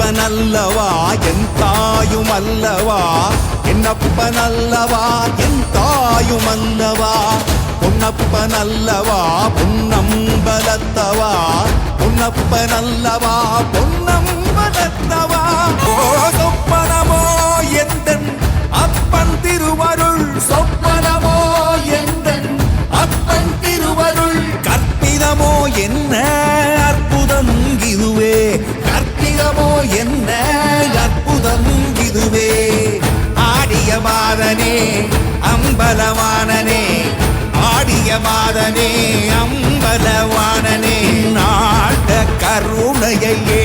என்னப்பன் அல்லவா என் தாயும் அல்லவா என்னப்பன் அல்லவா என் தாயும் அல்லவா பொன்னப்பன் அல்லவா பொன்னம்பலத்தவா? பொன்னப்பன் அல்லவா பொன்ன என்ன அற்புதம் இதுவே? ஆடிய மாதனே அம்பலவானனே ஆடிய மாதனே அம்பலவானனே நாட்ட கருணையே